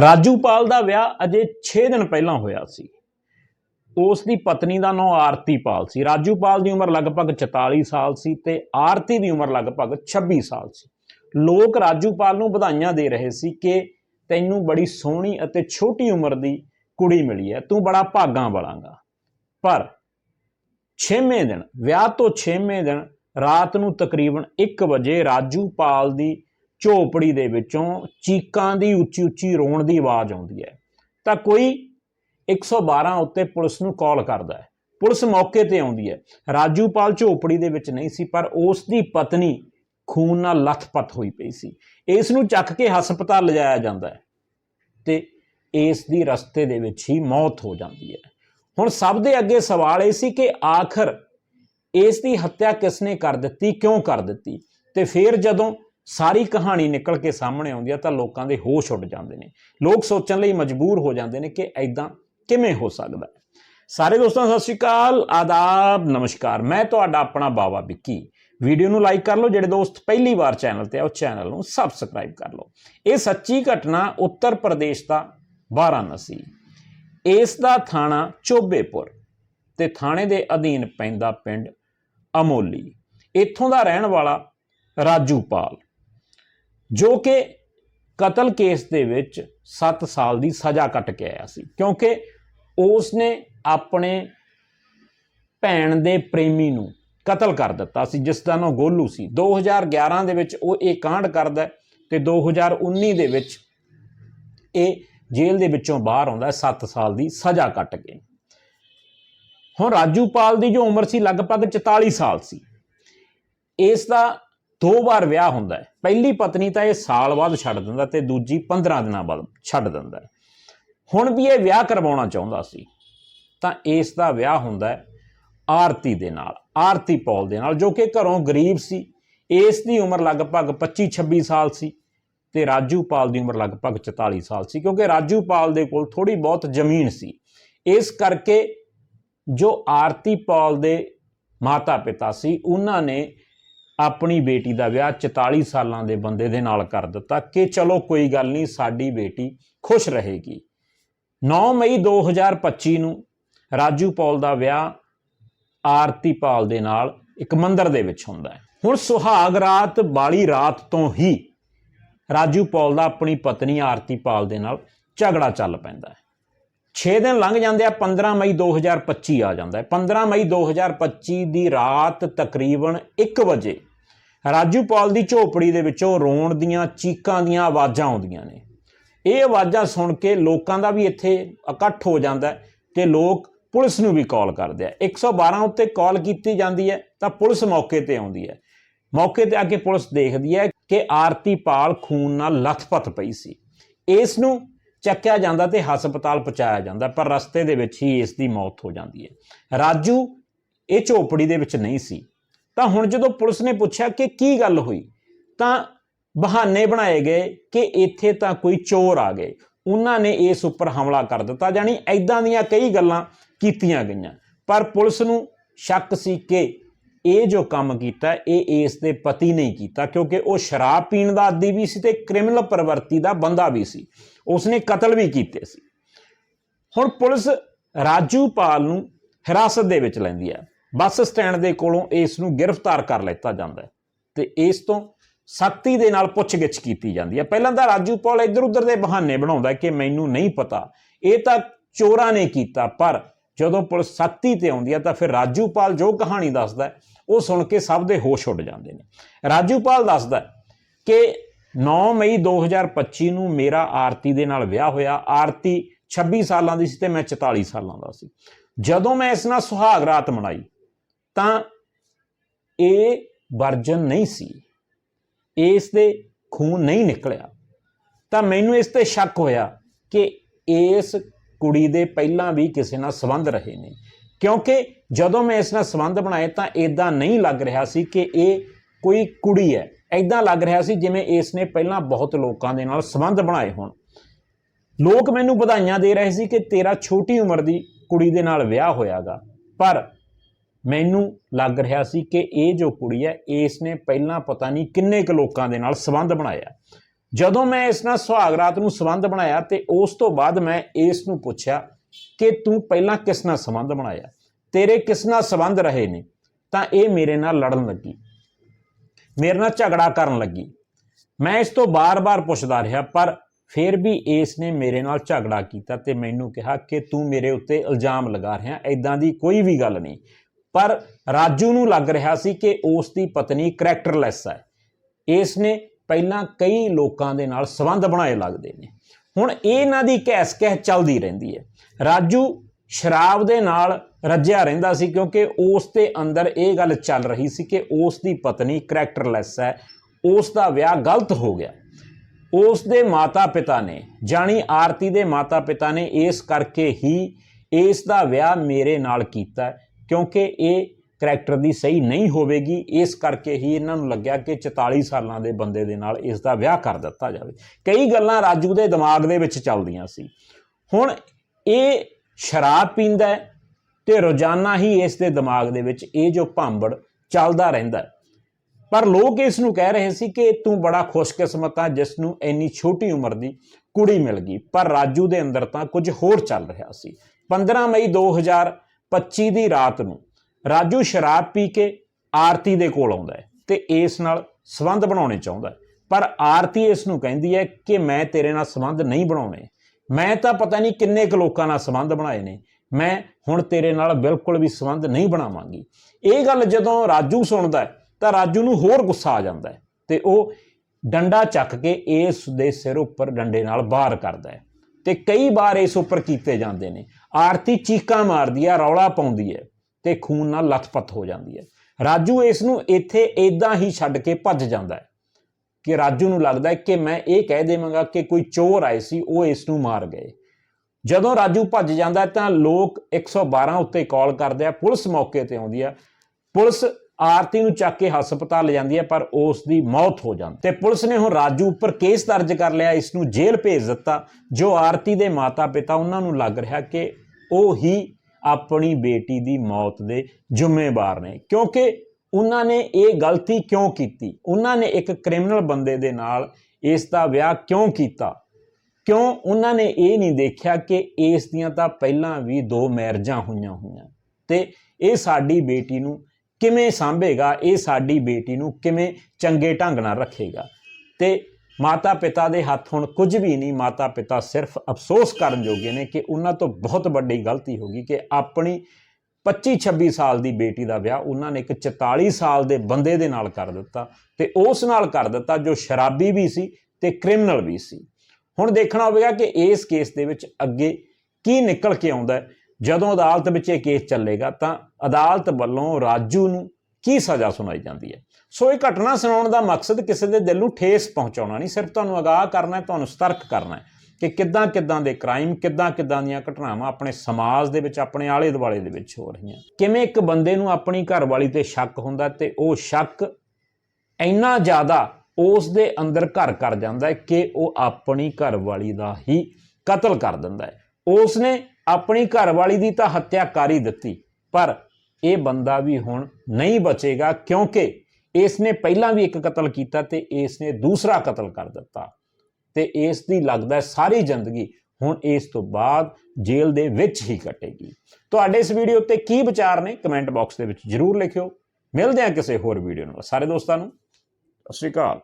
ਰਾਜੂਪਾਲ ਦਾ ਵਿਆਹ ਅਜੇ 6 ਦਿਨ ਪਹਿਲਾਂ ਹੋਇਆ ਸੀ। ਉਸ ਦੀ ਪਤਨੀ ਦਾ ਨਾਮ ਆਰਤੀਪਾਲ ਸੀ। ਰਾਜੂਪਾਲ ਦੀ ਉਮਰ ਲਗਭਗ 44 ਸਾਲ ਸੀ ਤੇ ਆਰਤੀ ਦੀ ਉਮਰ ਲਗਭਗ 26 ਸਾਲ ਸੀ। ਲੋਕ ਰਾਜੂਪਾਲ ਨੂੰ ਵਧਾਈਆਂ ਦੇ ਰਹੇ ਸੀ ਕਿ ਤੈਨੂੰ ਬੜੀ ਸੋਹਣੀ ਅਤੇ ਛੋਟੀ ਉਮਰ ਦੀ ਕੁੜੀ ਮਿਲੀ ਹੈ। ਤੂੰ ਬੜਾ ਭਾਗਾਂ ਵਾਲਾਂਗਾ ਪਰ 6ਵੇਂ ਦਿਨ, ਵਿਆਹ ਤੋਂ 6ਵੇਂ ਦਿਨ ਰਾਤ ਨੂੰ ਤਕਰੀਬਨ 1 ਵਜੇ ਰਾਜੂਪਾਲ ਦੀ ਝੋਪੜੀ ਦੇ ਵਿੱਚੋਂ ਚੀਕਾਂ ਦੀ ਉੱਚੀ ਉੱਚੀ ਰੋਣ ਦੀ ਆਵਾਜ਼ ਆਉਂਦੀ ਹੈ। ਤਾਂ ਕੋਈ 112 ਉੱਤੇ ਪੁਲਿਸ ਨੂੰ ਕਾਲ ਕਰਦਾ ਹੈ। ਪੁਲਿਸ ਮੌਕੇ ਤੇ ਆਉਂਦੀ ਹੈ। ਰਾਜੂਪਾਲ ਝੋਪੜੀ ਦੇ ਵਿੱਚ ਨਹੀਂ ਸੀ, ਪਰ ਉਸ ਦੀ ਪਤਨੀ ਖੂਨ ਨਾਲ ਲੱਥਪੱਥ ਹੋਈ ਪਈ ਸੀ। ਇਸ ਨੂੰ ਚੱਕ ਕੇ ਹਸਪਤਾਲ ਲਿਜਾਇਆ ਜਾਂਦਾ ਹੈ ਤੇ ਇਸ ਦੀ ਰਸਤੇ ਦੇ ਵਿੱਚ ਹੀ ਮੌਤ ਹੋ ਜਾਂਦੀ ਹੈ। ਹੁਣ ਸਭ ਦੇ ਅੱਗੇ ਸਵਾਲ ਇਹ ਸੀ ਕਿ ਆਖਰ ਇਸ ਦੀ ਹੱਤਿਆ ਕਿਸ ਨੇ ਕਰ ਦਿੱਤੀ, ਕਿਉਂ ਕਰ ਦਿੱਤੀ? ਤੇ ਫਿਰ ਜਦੋਂ ਸਾਰੀ ਕਹਾਣੀ ਨਿਕਲ ਕੇ ਸਾਹਮਣੇ ਆਉਂਦੀ ਹੈ ਤਾਂ ਲੋਕਾਂ ਦੇ ਹੋਸ਼ ਉੱਡ ਜਾਂਦੇ ਨੇ। ਲੋਕ ਸੋਚਣ ਲਈ ਮਜਬੂਰ ਹੋ ਜਾਂਦੇ ਨੇ ਕਿ ਐਦਾਂ ਕਿਵੇਂ ਹੋ ਸਕਦਾ ਸਾਰੇ ਦੋਸਤਾਂ, ਸਤਿ ਸ਼੍ਰੀ ਅਕਾਲ, ਆਦਾਬ, ਨਮਸਕਾਰ। ਮੈਂ ਤੁਹਾਡਾ ਆਪਣਾ ਬਾਵਾ ਵਿੱਕੀ। ਵੀਡੀਓ ਨੂੰ ਲਾਈਕ ਕਰ ਲਓ, ਜਿਹੜੇ ਦੋਸਤ ਪਹਿਲੀ ਵਾਰ ਚੈਨਲ ਤੇ ਆ, ਉਹ ਚੈਨਲ ਨੂੰ ਸਬਸਕ੍ਰਾਈਬ ਕਰ ਲਓ। ਇਹ ਸੱਚੀ ਘਟਨਾ ਉੱਤਰ ਪ੍ਰਦੇਸ਼ ਦਾ ਵਾਰਾਣਸੀ। ਇਸ ਦਾ ਥਾਣਾ ਚੋਬੇਪੁਰ ਤੇ ਥਾਣੇ ਦੇ ਅਧੀਨ ਪੈਂਦਾ ਪਿੰਡ ਅਮੋਲੀ। ਇੱਥੋਂ ਦਾ ਰਹਿਣ ਵਾਲਾ ਰਾਜੂਪਾਲ। ਜੋ ਕਿ ਕਤਲ ਕੇਸ ਦੇ ਵਿੱਚ 7 ਸਾਲ ਦੀ ਸਜ਼ਾ ਕੱਟ ਕੇ ਆਇਆ ਸੀ, ਕਿਉਂਕਿ ਉਸ ਨੇ ਆਪਣੇ ਭੈਣ ਦੇ ਪ੍ਰੇਮੀ ਨੂੰ ਕਤਲ ਕਰ ਦਿੱਤਾ ਸੀ, ਜਿਸ ਦਾ ਨਾਮ ਗੋਲੂ ਸੀ। 2011 ਦੇ ਵਿੱਚ ਉਹ ਇਹ ਕਾਂਡ ਕਰਦਾ ਹੈ ਤੇ 2019 ਦੇ ਵਿੱਚ ਇਹ ਜੇਲ੍ਹ ਦੇ ਵਿੱਚੋਂ ਬਾਹਰ ਆਉਂਦਾ 7 ਸਾਲ ਦੀ ਸਜ਼ਾ ਕੱਟ ਕੇ। ਹੁਣ ਰਾਜੂਪਾਲ ਦੀ ਜੋ ਉਮਰ ਸੀ, ਲਗਭਗ 44 ਸਾਲ ਸੀ। ਇਸ ਦਾ ਦੋ ਵਾਰ ਵਿਆਹ ਹੁੰਦਾ ਹੈ। ਪਹਿਲੀ ਪਤਨੀ ਤਾਂ ਇਹ ਸਾਲ ਬਾਅਦ ਛੱਡ ਦਿੰਦਾ ਤੇ ਦੂਜੀ 15 ਦਿਨਾਂ ਬਾਅਦ ਛੱਡ ਦਿੰਦਾ ਹੁਣ ਵੀ ਇਹ ਵਿਆਹ ਕਰਵਾਉਣਾ ਚਾਹੁੰਦਾ ਸੀ, ਤਾਂ ਇਸ ਦਾ ਵਿਆਹ ਹੁੰਦਾ ਹੈ ਆਰਤੀ ਦੇ ਨਾਲ, ਆਰਤੀ ਪੌਲ ਦੇ ਨਾਲ, ਜੋ ਕਿ ਘਰੋਂ ਗਰੀਬ ਸੀ। ਇਸ ਦੀ ਉਮਰ ਲਗਭਗ 25 26 ਸਾਲ ਸੀ ਤੇ ਰਾਜੂਪਾਲ ਦੀ ਉਮਰ ਲਗਭਗ 44 ਸਾਲ ਸੀ, ਕਿਉਂਕਿ ਰਾਜੂਪਾਲ ਦੇ ਕੋਲ ਥੋੜੀ ਬਹੁਤ ਜ਼ਮੀਨ ਸੀ। ਇਸ ਕਰਕੇ ਜੋ ਆਰਤੀ ਪੌਲ ਦੇ ਮਾਤਾ ਪਿਤਾ ਸੀ, ਉਹਨਾਂ ਨੇ ਆਪਣੀ ਬੇਟੀ ਦਾ ਵਿਆਹ 44 ਸਾਲਾਂ ਦੇ ਬੰਦੇ ਦੇ ਨਾਲ ਕਰ ਦਿੱਤਾ ਕਿ ਚਲੋ ਕੋਈ ਗੱਲ ਨਹੀਂ, ਸਾਡੀ ਬੇਟੀ ਖੁਸ਼ ਰਹੇਗੀ। 9 ਮਈ 2025 ਨੂੰ ਰਾਜੂ ਪੌਲ ਦਾ ਵਿਆਹ ਆਰਤੀ ਪਾਲ ਦੇ ਨਾਲ ਇੱਕ ਮੰਦਰ ਦੇ ਵਿੱਚ ਹੁੰਦਾ ਹੈ। ਹੁਣ ਸੁਹਾਗ ਰਾਤ ਬਾਲੀ ਰਾਤ ਤੋਂ ਹੀ ਰਾਜੂ ਪੌਲ ਦਾ ਆਪਣੀ ਪਤਨੀ ਆਰਤੀ ਪਾਲ ਦੇ ਨਾਲ ਝਗੜਾ ਚੱਲ ਪੈਂਦਾ ਹੈ। 6 ਦਿਨ ਲੰਘ ਜਾਂਦੇ ਆ 15 ਮਈ 2025 ਆ ਜਾਂਦਾ ਹੈ। 15 ਮਈ 2025 ਦੀ ਰਾਤ ਤਕਰੀਬਨ 1 ਵਜੇ ਰਾਜੂ ਪਾਲ ਦੀ ਝੋਪੜੀ ਦੇ ਵਿੱਚੋਂ ਰੋਣ ਦੀਆਂ ਚੀਕਾਂ ਦੀਆਂ ਆਵਾਜ਼ਾਂ ਆਉਂਦੀਆਂ ਨੇ। ਇਹ ਆਵਾਜ਼ਾਂ ਸੁਣ ਕੇ ਲੋਕਾਂ ਦਾ ਵੀ ਇੱਥੇ ਇਕੱਠ ਹੋ ਜਾਂਦਾ ਹੈ ਤੇ ਲੋਕ ਪੁਲਿਸ ਨੂੰ ਵੀ ਕਾਲ ਕਰਦੇ ਆ। 112 ਉੱਤੇ ਕਾਲ ਕੀਤੀ ਜਾਂਦੀ ਹੈ ਤਾਂ ਪੁਲਿਸ ਮੌਕੇ ਤੇ ਆਉਂਦੀ ਹੈ। ਮੌਕੇ ਤੇ ਆ ਕੇ ਪੁਲਿਸ ਦੇਖਦੀ ਹੈ ਕਿ ਆਰਤੀ ਪਾਲ ਖੂਨ ਨਾਲ ਲੱਥਪੱਥ ਪਈ ਸੀ। ਇਸ ਨੂੰ ਚੱਕਿਆ ਜਾਂਦਾ ਤੇ ਹਸਪਤਾਲ ਪਹੁੰਚਾਇਆ ਜਾਂਦਾ, ਪਰ ਰਸਤੇ ਦੇ ਵਿੱਚ ਹੀ ਇਸ ਦੀ ਮੌਤ ਹੋ ਜਾਂਦੀ ਹੈ। ਰਾਜੂ, ਇਹ ਝੋਪੜੀ ਦੇ ਵਿੱਚ ਨਹੀਂ ਸੀ। ਤਾਂ ਹੁਣ ਜਦੋਂ ਪੁਲਿਸ ਨੇ ਪੁੱਛਿਆ ਕਿ ਕੀ ਗੱਲ ਹੋਈ, ਤਾਂ ਬਹਾਨੇ ਬਣਾਏ ਗਏ ਕਿ ਇੱਥੇ ਤਾਂ ਕੋਈ ਚੋਰ ਆ ਗਏ। ਉਹਨਾਂ ਨੇ ਇਸ ਉੱਪਰ ਹਮਲਾ ਕਰ ਦਿੱਤਾ ਜਾਨੀ ਐਦਾਂ ਦੀਆਂ ਕਈ ਗੱਲਾਂ ਕੀਤੀਆਂ ਗਈਆਂ। ਪਰ ਪੁਲਿਸ ਨੂੰ ਸ਼ੱਕ ਸੀ ਕਿ ਇਹ ਜੋ ਕੰਮ ਕੀਤਾ, ਇਹ ਇਸ ਦੇ ਪਤੀ ਨਹੀਂ ਕੀਤਾ, ਕਿਉਂਕਿ ਉਹ ਸ਼ਰਾਬ ਪੀਣ ਦਾ ਆਦੀ ਵੀ ਸੀ ਤੇ ਕ੍ਰਿਮੀਨਲ ਪ੍ਰਵਰਤੀ ਦਾ ਬੰਦਾ ਵੀ ਸੀ। ਉਸਨੇ ਕਤਲ ਵੀ ਕੀਤੇ ਸੀ। ਹੁਣ ਪੁਲਿਸ ਰਾਜੂਪਾਲ ਨੂੰ ਹਿਰਾਸਤ ਦੇ ਵਿੱਚ ਲੈਂਦੀ ਹੈ। ਬੱਸ ਸਟੈਂਡ ਦੇ ਕੋਲੋਂ ਇਸ ਨੂੰ ਗ੍ਰਿਫਤਾਰ ਕਰ ਲਿੱਤਾ ਜਾਂਦਾ ਹੈ ਤੇ ਇਸ ਤੋਂ ਸਖਤੀ ਦੇ ਨਾਲ ਪੁੱਛਗਿੱਛ ਕੀਤੀ ਜਾਂਦੀ ਹੈ। ਪਹਿਲਾਂ ਤਾਂ ਰਾਜੂਪਾਲ ਇੱਧਰ ਉੱਧਰ ਦੇ ਬਹਾਨੇ ਬਣਾਉਂਦਾ ਕਿ ਮੈਨੂੰ ਨਹੀਂ ਪਤਾ। ਇਹ ਤਾਂ ਚੋਰਾਂ ਨੇ ਕੀਤਾ, ਪਰ ਜਦੋਂ ਪੁਲਿਸ ਸਖਤੀ ਤੇ ਆਉਂਦੀ ਹੈ ਤਾਂ ਫਿਰ ਰਾਜੂਪਾਲ ਜੋ ਕਹਾਣੀ ਦੱਸਦਾ ਉਹ ਸੁਣ ਕੇ ਸਭ ਦੇ ਹੋਸ਼ ਉੱਡ ਜਾਂਦੇ ਨੇ। ਰਾਜੂਪਾਲ ਦੱਸਦਾ ਕਿ 9 ਮਈ 2025 ਨੂੰ ਮੇਰਾ ਆਰਤੀ ਦੇ ਨਾਲ ਵਿਆਹ ਹੋਇਆ। ਆਰਤੀ 26 ਸਾਲਾਂ ਦੀ ਸੀ ਤੇ ਮੈਂ 44 ਸਾਲਾਂ ਦਾ ਸੀ। ਜਦੋਂ ਮੈਂ ਇਸ ਨਾਲ ਸੁਹਾਗ ਰਾਤ ਮਨਾਈ, ਤਾਂ ਇਹ ਵਰਜਨ ਨਹੀਂ ਸੀ। ਇਸ ਦੇ ਖੂਨ ਨਹੀਂ ਨਿਕਲਿਆ। ਤਾਂ ਮੈਨੂੰ ਇਸ ਤੇ ਸ਼ੱਕ ਹੋਇਆ ਕਿ ਇਸ ਕੁੜੀ ਦੇ ਪਹਿਲਾਂ ਵੀ ਕਿਸੇ ਨਾਲ ਸੰਬੰਧ ਰਹੇ ਨੇ। ਕਿਉਂਕਿ ਜਦੋਂ ਮੈਂ ਇਸ ਨਾਲ ਸੰਬੰਧ ਬਣਾਏ ਤਾਂ ਇਦਾਂ ਨਹੀਂ ਲੱਗ ਰਿਹਾ ਸੀ ਕਿ ਇਹ ਕੋਈ ਕੁੜੀ ਹੈ। ਇਦਾਂ ਲੱਗ ਰਿਹਾ ਸੀ ਜਿਵੇਂ ਇਸ ਨੇ ਪਹਿਲਾਂ ਬਹੁਤ ਲੋਕਾਂ ਦੇ ਨਾਲ ਸੰਬੰਧ ਬਣਾਏ ਹੋਣ। ਲੋਕ ਮੈਨੂੰ ਵਧਾਈਆਂ ਦੇ ਰਹੇ ਸੀ ਕਿ ਤੇਰਾ ਛੋਟੀ ਉਮਰ ਦੀ ਕੁੜੀ ਦੇ ਨਾਲ ਵਿਆਹ ਹੋਇਆਗਾ। ਪਰ ਮੈਨੂੰ ਲੱਗ ਰਿਹਾ ਸੀ ਕਿ ਇਹ ਜੋ ਕੁੜੀ ਹੈ, ਇਸ ਨੇ ਪਹਿਲਾਂ ਪਤਾ ਨਹੀਂ ਕਿੰਨੇ ਕੁ ਲੋਕਾਂ ਦੇ ਨਾਲ ਸੰਬੰਧ ਬਣਾਇਆ। ਜਦੋਂ ਮੈਂ ਇਸ ਨਾਲ ਸੁਹਾਗ ਰਾਤ ਨੂੰ ਸੰਬੰਧ ਬਣਾਇਆ ਤੇ ਉਸ ਤੋਂ ਬਾਅਦ ਮੈਂ ਇਸ ਨੂੰ ਪੁੱਛਿਆ ਕਿ ਤੂੰ ਪਹਿਲਾਂ ਕਿਸ ਨਾਲ ਸੰਬੰਧ ਬਣਾਇਆ? ਤੇਰੇ ਕਿਸ ਨਾਲ ਸੰਬੰਧ ਰਹੇ ਨੇ? ਤਾਂ ਇਹ ਮੇਰੇ ਨਾਲ ਲੜਨ ਲੱਗੀ। ਮੇਰੇ ਨਾਲ ਝਗੜਾ ਕਰਨ ਲੱਗੀ। ਮੈਂ ਇਸ ਤੋਂ ਬਾਰ-ਬਾਰ ਪੁੱਛਦਾ ਰਿਹਾ, ਪਰ ਫਿਰ ਵੀ ਇਸ ਨੇ ਮੇਰੇ ਨਾਲ ਝਗੜਾ ਕੀਤਾ ਤੇ ਮੈਨੂੰ ਕਿਹਾ ਕਿ ਤੂੰ ਮੇਰੇ ਉੱਤੇ ਇਲਜ਼ਾਮ ਲਗਾ ਰਿਹਾ ਐਦਾਂ ਦੀ ਕੋਈ ਵੀ ਗੱਲ ਨਹੀਂ। ਪਰ ਰਾਜੂ ਨੂੰ ਲੱਗ ਰਿਹਾ ਸੀ ਕਿ ਉਸ ਦੀ ਪਤਨੀ ਕਰੈਕਟਰਲੈਸ ਹੈ। ਇਸ ਨੇ ਪਹਿਲਾਂ ਕਈ ਲੋਕਾਂ ਦੇ ਨਾਲ ਸੰਬੰਧ ਬਣਾਏ ਲੱਗਦੇ ਨੇ। ਹੁਣ ਇਹਨਾਂ ਦੀ ਕਹਿਸ ਕਹਿ ਚੱਲਦੀ ਰਹਿੰਦੀ ਹੈ। ਰਾਜੂ ਸ਼ਰਾਬ ਦੇ ਨਾਲ ਰੱਜਿਆ ਰਹਿੰਦਾ ਸੀ ਕਿਉਂਕਿ ਉਸ ਦੇ ਅੰਦਰ ਇਹ ਗੱਲ ਚੱਲ ਰਹੀ ਸੀ ਕਿ ਉਸ ਦੀ ਪਤਨੀ ਕਰੈਕਟਰਲੈਸ ਹੈ, ਉਸ ਦਾ ਵਿਆਹ ਗਲਤ ਹੋ ਗਿਆ। ਉਸ ਦੇ ਮਾਤਾ-ਪਿਤਾ ਨੇ ਜਾਣੀ ਆਰਤੀ ਦੇ ਮਾਤਾ-ਪਿਤਾ ਨੇ ਇਸ ਕਰਕੇ ਹੀ ਇਸ ਦਾ ਵਿਆਹ ਮੇਰੇ ਨਾਲ ਕੀਤਾ ਕਿਉਂਕਿ ਇਹ ਕਰੈਕਟਰ ਦੀ ਸਹੀ ਨਹੀਂ ਹੋਵੇਗੀ, ਇਸ ਕਰਕੇ ਹੀ ਇਹਨਾਂ ਨੂੰ ਲੱਗਿਆ ਕਿ 44 ਸਾਲਾਂ ਦੇ ਬੰਦੇ ਦੇ ਨਾਲ ਇਸ ਦਾ ਵਿਆਹ ਕਰ ਦਿੱਤਾ ਜਾਵੇ। ਕਈ ਗੱਲਾਂ ਰਾਜੂ ਦੇ ਦਿਮਾਗ ਦੇ ਵਿੱਚ ਚੱਲਦੀਆਂ ਸੀ। ਹੁਣ ਇਹ ਸ਼ਰਾਬ ਪੀਂਦਾ ਹੈ ਤੇ ਰੋਜ਼ਾਨਾ ਹੀ ਇਸ ਦੇ ਦਿਮਾਗ ਦੇ ਵਿੱਚ ਇਹ ਜੋ ਭਾਂਬੜ ਚੱਲਦਾ ਰਹਿੰਦਾ ਹੈ। ਪਰ ਲੋਕ ਇਸ ਨੂੰ ਕਹਿ ਰਹੇ ਸੀ ਕਿ ਤੂੰ ਬੜਾ ਖੁਸ਼ਕਿਸਮਤ ਆ, ਜਿਸ ਨੂੰ ਇੰਨੀ ਛੋਟੀ ਉਮਰ ਦੀ ਕੁੜੀ ਮਿਲ ਗਈ। ਪਰ ਰਾਜੂ ਦੇ ਅੰਦਰ ਤਾਂ ਕੁਝ ਹੋਰ ਚੱਲ ਰਿਹਾ ਸੀ। 15 ਮਈ 2025 ਦੀ ਰਾਤ ਨੂੰ ਰਾਜੂ ਸ਼ਰਾਬ ਪੀ ਕੇ ਆਰਤੀ ਦੇ ਕੋਲ ਆਉਂਦਾ ਹੈ ਤੇ ਇਸ ਨਾਲ ਸੰਬੰਧ ਬਣਾਉਣੇ ਚਾਹੁੰਦਾ ਹੈ। ਪਰ ਆਰਤੀ ਇਸ ਨੂੰ ਕਹਿੰਦੀ ਹੈ ਕਿ ਮੈਂ ਤੇਰੇ ਨਾਲ ਸੰਬੰਧ ਨਹੀਂ ਬਣਾਉਣੇ। ਮੈਂ ਤਾਂ ਪਤਾ ਨਹੀਂ ਕਿੰਨੇ ਕੁ ਲੋਕਾਂ ਨਾਲ ਸੰਬੰਧ ਬਣਾਏ ਨੇ। ਮੈਂ ਹੁਣ ਤੇਰੇ ਨਾਲ ਬਿਲਕੁਲ ਵੀ ਸੰਬੰਧ ਨਹੀਂ ਬਣਾਵਾਂਗੀ। ਇਹ ਗੱਲ ਜਦੋਂ ਰਾਜੂ ਸੁਣਦਾ ਤਾਂ ਰਾਜੂ ਨੂੰ ਹੋਰ ਗੁੱਸਾ ਆ ਜਾਂਦਾ ਹੈ ਤੇ ਉਹ ਡੰਡਾ ਚੱਕ ਕੇ ਇਸ ਦੇ ਸਿਰ ਉੱਪਰ ਡੰਡੇ ਨਾਲ ਬਾਹਰ ਕਰਦਾ ਹੈ ਤੇ ਕਈ ਵਾਰ ਇਸ ਉੱਪਰ ਕੀਤੇ ਜਾਂਦੇ ਨੇ। ਆਰਤੀ ਚੀਕਾਂ ਮਾਰਦੀ ਹੈ ਰੌਲਾ ਪਾਉਂਦੀ ਹੈ। ਤੇ ਖੂਨ ਨਾਲ ਲੱਥਪੱਥ ਹੋ ਜਾਂਦੀ ਹੈ। ਰਾਜੂ ਇਸ ਨੂੰ ਇੱਥੇ ਇਦਾਂ ਹੀ ਛੱਡ ਕੇ ਭੱਜ ਜਾਂਦਾ ਹੈ ਕਿ ਰਾਜੂ ਨੂੰ ਲੱਗਦਾ ਹੈ ਕਿ ਮੈਂ ਇਹ ਕਹਿ ਦੇਵਾਂਗਾ ਕਿ ਕੋਈ ਚੋਰ ਆਏ ਸੀ, ਉਹ ਇਸ ਨੂੰ ਮਾਰ ਗਏ। ਜਦੋਂ ਰਾਜੂ ਭੱਜ ਜਾਂਦਾ ਤਾਂ ਲੋਕ 112 ਉੱਤੇ ਕਾਲ ਕਰਦੇ ਆ, ਪੁਲਿਸ ਮੌਕੇ ਤੇ ਆਉਂਦੀ ਆ। ਪੁਲਿਸ ਆਰਤੀ ਨੂੰ ਚੱਕ ਕੇ ਹਸਪਤਾਲ ਲਿਜਾਂਦੀ ਹੈ ਪਰ ਉਸ ਦੀ ਮੌਤ ਹੋ ਜਾਂਦੀ। ਤੇ ਪੁਲਿਸ ਨੇ ਹੁਣ ਰਾਜੂ ਉੱਪਰ ਕੇਸ ਦਰਜ ਕਰ ਲਿਆ, ਇਸ ਨੂੰ ਜੇਲ੍ਹ ਭੇਜ ਦਿੱਤਾ। ਜੋ ਆਰਤੀ ਦੇ ਮਾਤਾ-ਪਿਤਾ, ਉਹਨਾਂ ਨੂੰ ਲੱਗ ਰਿਹਾ ਕਿ ਉਹ ਹੀ ਆਪਣੀ ਬੇਟੀ ਦੀ ਮੌਤ ਦੇ ਜ਼ਿੰਮੇਵਾਰ ਨੇ। ਕਿਉਂਕਿ ਉਹਨਾਂ ਨੇ ਇਹ ਗਲਤੀ ਕਿਉਂ ਕੀਤੀ? ਉਹਨਾਂ ਨੇ ਇੱਕ ਕ੍ਰਿਮੀਨਲ ਬੰਦੇ ਦੇ ਨਾਲ ਇਸ ਦਾ ਵਿਆਹ ਕਿਉਂ ਕੀਤਾ? ਕਿਉਂ ਉਹਨਾਂ ਨੇ ਇਹ ਨਹੀਂ ਦੇਖਿਆ ਕਿ ਇਸ ਦੀਆਂ ਤਾਂ ਪਹਿਲਾਂ ਵੀ ਦੋ ਮੈਰਿਜਾਂ ਹੋਈਆਂ ਹੋਈਆਂ? ਤੇ ਇਹ ਸਾਡੀ ਬੇਟੀ ਨੂੰ ਕਿਵੇਂ ਸਾਂਭੇਗਾ? ਇਹ ਸਾਡੀ ਬੇਟੀ ਨੂੰ ਕਿਵੇਂ ਚੰਗੇ ਢੰਗ ਨਾਲ ਰੱਖੇਗਾ? ਤੇ ਮਾਤਾ ਪਿਤਾ ਦੇ ਹੱਥ ਹੁਣ ਕੁਝ ਵੀ ਨਹੀਂ ਮਾਤਾ ਪਿਤਾ ਸਿਰਫ ਅਫਸੋਸ ਕਰਨ ਜੋਗੇ ਨੇ ਕਿ ਉਹਨਾਂ ਤੋਂ ਬਹੁਤ ਵੱਡੀ ਗਲਤੀ ਹੋ ਗਈ ਕਿ ਆਪਣੀ 25 26 ਸਾਲ ਦੀ ਬੇਟੀ ਦਾ ਵਿਆਹ ਉਹਨਾਂ ਨੇ ਇੱਕ 44 ਸਾਲ ਦੇ ਬੰਦੇ ਦੇ ਨਾਲ ਕਰ ਦਿੱਤਾ ਤੇ ਉਸ ਨਾਲ ਕਰ ਦਿੱਤਾ ਜੋ ਸ਼ਰਾਬੀ ਵੀ ਸੀ ਤੇ ਕ੍ਰਿਮੀਨਲ ਵੀ ਸੀ। ਹੁਣ ਦੇਖਣਾ ਹੋਵੇਗਾ ਕਿ ਇਸ ਕੇਸ ਦੇ ਵਿੱਚ ਅੱਗੇ ਕੀ ਨਿਕਲ ਕੇ ਆਉਂਦਾ ਜਦੋਂ ਅਦਾਲਤ ਵਿੱਚ ਇਹ ਕੇਸ ਚੱਲੇਗਾ ਤਾਂ ਅਦਾਲਤ ਵੱਲੋਂ ਰਾਜੂ ਨੂੰ ਕੀ ਸਜ਼ਾ ਸੁਣਾਈ ਜਾਂਦੀ ਹੈ? ਸੋ ਇਹ ਘਟਨਾ ਸੁਣਾਉਣ ਦਾ ਮਕਸਦ ਕਿਸੇ ਦੇ ਦਿਲ ਨੂੰ ਠੇਸ ਪਹੁੰਚਾਉਣਾ ਨਹੀਂ, ਸਿਰਫ ਤੁਹਾਨੂੰ ਅਗਾਹ ਕਰਨਾ ਹੈ, ਤੁਹਾਨੂੰ ਸਤਰਕ ਕਰਨਾ ਹੈ ਕਿ ਕਿੱਦਾਂ ਕਿੱਦਾਂ ਦੇ ਕ੍ਰਾਈਮ ਕਿੱਦਾਂ ਕਿੱਦਾਂ ਦੀਆਂ ਘਟਨਾਵਾਂ ਆਪਣੇ ਸਮਾਜ ਦੇ ਵਿੱਚ, ਆਪਣੇ ਆਲੇ ਦੁਆਲੇ ਦੇ ਵਿੱਚ ਹੋ ਰਹੀਆਂ। ਕਿਵੇਂ ਇੱਕ ਬੰਦੇ ਨੂੰ ਆਪਣੀ ਘਰਵਾਲੀ ਤੇ ਸ਼ੱਕ ਹੁੰਦਾ ਤੇ ਉਹ ਸ਼ੱਕ ਇੰਨਾ ਜ਼ਿਆਦਾ ਉਸ ਦੇ ਅੰਦਰ ਘਰ ਕਰ ਜਾਂਦਾ ਹੈ ਕਿ ਉਹ ਆਪਣੀ ਘਰਵਾਲੀ ਦਾ ਹੀ ਕਤਲ ਕਰ ਦਿੰਦਾ ਹੈ। ਉਸ ਨੇ ਆਪਣੀ ਘਰਵਾਲੀ ਦੀ ਤਾਂ ਹੱਤਿਆ ਕਰ ਹੀ ਦਿੱਤੀ, ਪਰ ਇਹ ਬੰਦਾ ਵੀ ਹੁਣ ਨਹੀਂ ਬਚੇਗਾ ਕਿਉਂਕਿ ਇਸ ਨੇ ਪਹਿਲਾਂ ਵੀ ਇੱਕ ਕਤਲ ਕੀਤਾ ਤੇ ਇਸ ਨੇ ਦੂਸਰਾ ਕਤਲ ਕਰ ਦਿੱਤਾ। ਤੇ ਇਸ ਦੀ ਲੱਗਦਾ ਸਾਰੀ ਜ਼ਿੰਦਗੀ ਹੁਣ ਇਸ ਤੋਂ ਬਾਅਦ ਜੇਲ੍ਹ ਦੇ ਵਿੱਚ ਹੀ ਕੱਟੇਗੀ। ਤੁਹਾਡੇ ਇਸ ਵੀਡੀਓ ਉੱਤੇ ਕੀ ਵਿਚਾਰ ਨੇ ਕਮੈਂਟ ਬਾਕਸ ਦੇ ਵਿੱਚ ਜਰੂਰ ਲਿਖਿਓ। ਮਿਲਦੇ ਹਾਂ ਕਿਸੇ ਹੋਰ ਵੀਡੀਓ ਨਾਲ। ਸਾਰੇ ਦੋਸਤਾਂ ਨੂੰ, ਸਤਿ ਸ਼੍ਰੀ ਅਕਾਲ।